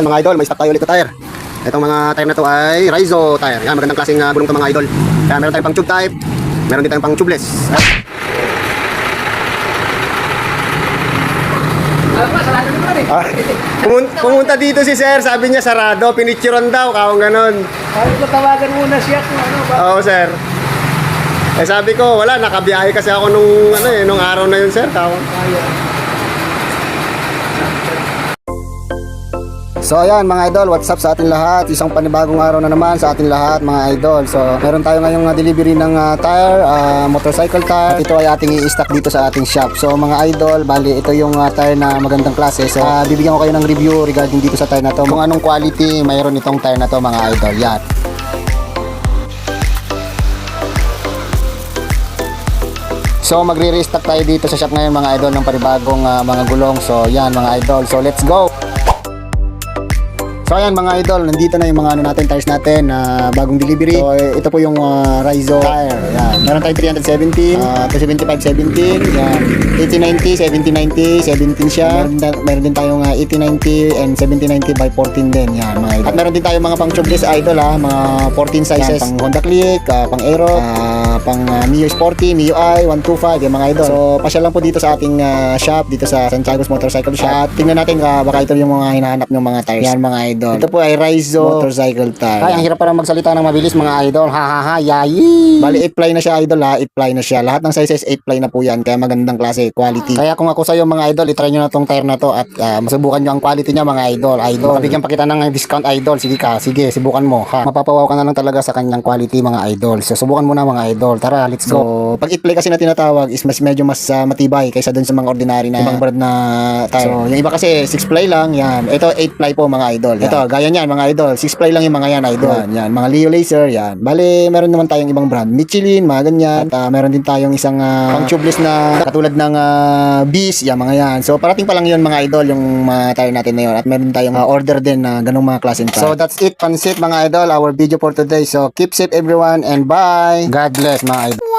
Mga idol, may stock tayo ulit na tire. Itong mga tire na to ay Rizzo tire. Yan, magandang klaseng uh, gulong to mga idol. Kaya meron tayong pang tube type, meron din tayong pang tubeless. Ah, pumun- pumunta dito si sir, sabi niya sarado, pinitsuran daw, kawang ganon. Sabi ko tawagan muna siya kung ano ba. Oo, sir. Eh sabi ko, wala, nakabiyahe kasi ako nung, ano eh, nung araw na yun, sir. Kawang. So ayan mga idol, what's up sa ating lahat? Isang panibagong araw na naman sa ating lahat mga idol. So meron tayo ngayong uh, delivery ng uh, tire, uh, motorcycle tire. At ito ay ating i-stock dito sa ating shop. So mga idol, bali ito yung uh, tire na magandang klase. So uh, bibigyan ko kayo ng review regarding dito sa tire na to. Kung anong quality mayroon itong tire na to mga idol. Yan. So magre-restock tayo dito sa shop ngayon mga idol ng panibagong uh, mga gulong. So yan mga idol. So let's go. So ayan mga idol, nandito na yung mga ano natin, tires natin na bagong delivery. So eh, ito po yung uh, Rizzo tire. Yan. Meron tayong 317, uh, 275 17, yan. 8090, 7090, 17 siya. Meron, meron din tayong uh, 8090 and 7090 by 14 din. Yan mga idol. At meron din tayong mga pang tubeless idol ha, mga 14 sizes. Yan, pang Honda Click, uh, pang Aero, uh, pang uh, Mio Sporty, Mio i, 125, yung mga idol. So pasyal lang po dito sa ating uh, shop, dito sa Santiago's Motorcycle Shop. At tingnan natin uh, baka ito yung mga hinahanap ng mga tires. Yan mga idol. Ito po ay Rizzo Motorcycle Tire. Ay, ang hirap parang magsalita ng mabilis mga idol. Ha ha ha, yayi. Bali 8 ply na siya idol ha, 8 ply na siya. Lahat ng sizes 8 ply na po yan, kaya magandang klase, quality. Kaya kung ako sa iyo mga idol, i-try nyo na tong tire na to at uh, masubukan nyo ang quality niya mga idol. Idol. Mabigyan pa kita ng discount idol. Sige ka, sige, subukan mo ha. Mapapawaw ka na lang talaga sa kanyang quality mga idol. So subukan mo na mga idol. Tara, let's go. So, pag 8 ply kasi na tinatawag is mas medyo mas ah, matibay kaysa dun sa mga ordinary na ibang brand na tire. So, yung iba kasi 6 ply lang, yan. Ito 8 ply po mga idol. Ito, gaya niyan mga idol. 6 ply lang yung mga yan idol. Yan, yan. Mga Leo Laser, yan. Bale, meron naman tayong ibang brand. Michelin, mga ganyan. At ah, meron din tayong isang uh, pang tubeless na katulad ng uh, Beast, yan mga yan. So, parating pa lang yun mga idol yung mga tire natin na yun. At meron tayong ah, order din na ganung mga klaseng tire. So, that's it, pansit mga idol. Our video for today. So, keep safe everyone and bye. God bless mga idol.